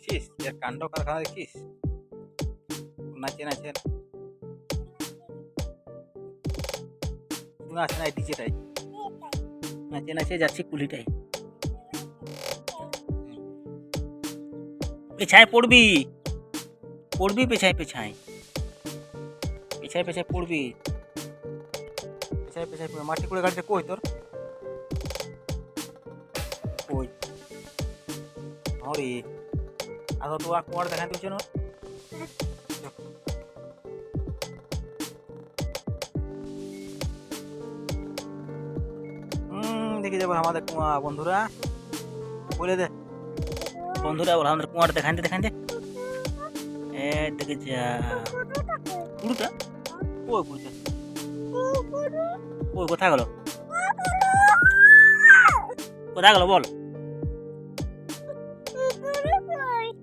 দেখছিস এর কাণ্ড কারখানা দেখছিস নাচে নাচে আসে না ডিজেটাই নাচে নাচে যাচ্ছি কুলিটাই পেছায় পড়বি। পড়বি পেছায় পেছায়। পেছায় পেছায় পড়বি। পেছায় পেছায় পড়বি। মাটি করে গাড়িতে কই তোর? কই? হরি আর কুয়ার দেখা দিচ্ছে হুম, দেখে যাব আমাদের কুয়া বন্ধুরা। বলে দে। বন্ধুরা, বলে আমাদের কুয়াটা দেখান দে দেখান দে। এ, দেখে যা। কুড়ুটা ওই কুড়ুটা ওই কোথায় গেল? কোথায় গেল, বল?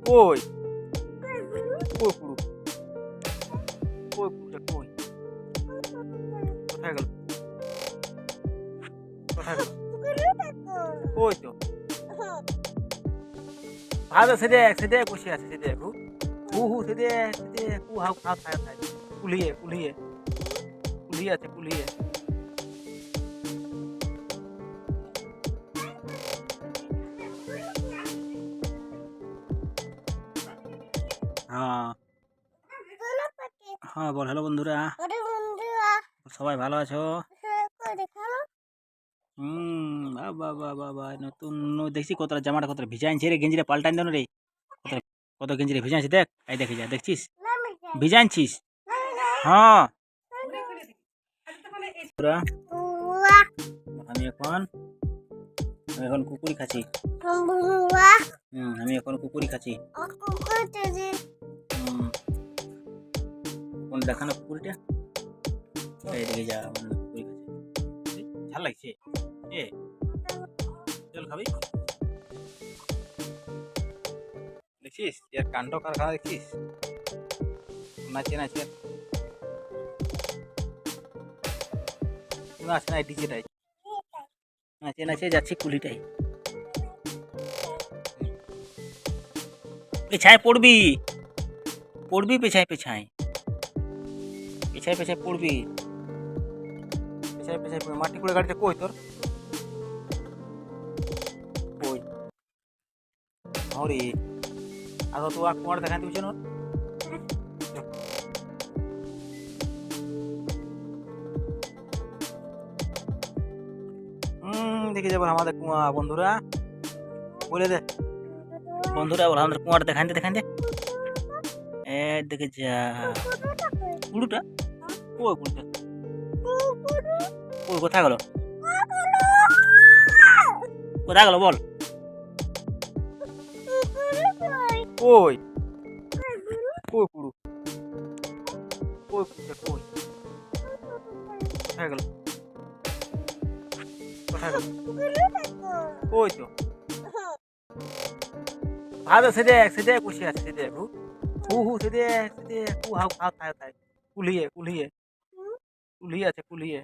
কই কই কুড়ু কই কুড়ুটা কই কোথায় গেল কোথায় গেল কই তো ভালো সে দেখ সে দেখ বসে আছে সে দেখ হু হু সে দেখ সে দেখ হু হাউ খাও খায় খায় কুলিয়ে কুলিয়ে কুলিয়ে আছে কুলিয়ে হ্যাঁ। হ্যাঁ বল হ্যালো বন্ধুরা। সবাই ভালো আছো? হুম বাবা বাবা বাবা নতুন দেখছি কতটা জামাটা কতটা ভিজাইছে রে গেঞ্জিটা পাল্টাই দেন রে কত কত গেঞ্জিরে ভিজাইছে দেখ এই দেখি যা দেখছিস? ভিজাইছিস হ্যাঁ। আমি এখন আমি এখন কুকুরি খাচ্ছি। হুম আমি এখন কুকুরি খাচ্ছি কোন দেখানো কুকুরিটা এই দেখে যা খাচ্ছে ঝাল লাগছে? এ চল খাবি? দেখছিস এর কাণ্ড কারখানা দেখছিস নাচে নাচে আসে না ডিজেটাই। নাচে নাচে যাচ্ছি কুলিটাই। পেছায় পড়বি। পড়বি পেছায় পেছায়। পেছায় পেছায় পড়বি। পেছায় পেছায় পড়বি। মাটি করে গাড়িতে কই তোর? কই? হরি আদৌ তো আর কুয়ার দেখা দিচ্ছে না দেখে যাব আমাদের কুয়া, বন্ধুরা। বলে দে। বন্ধুরা, বলে আমাদের কুয়াটা দেখান দে দেখান দে। দেখে যা। ওই কোথায় গেল? কোথায় গেল বল? কই? কই? কুড়ু কই কুড়ুটা কই কোথায় গেল? কোথায় গেল? কই তো? ভালো সে দেখ সে আছে হু। হু হু হাউ খায় কুলিয়ে কুলিয়ে। কুলিয়ে আছে কুলিয়ে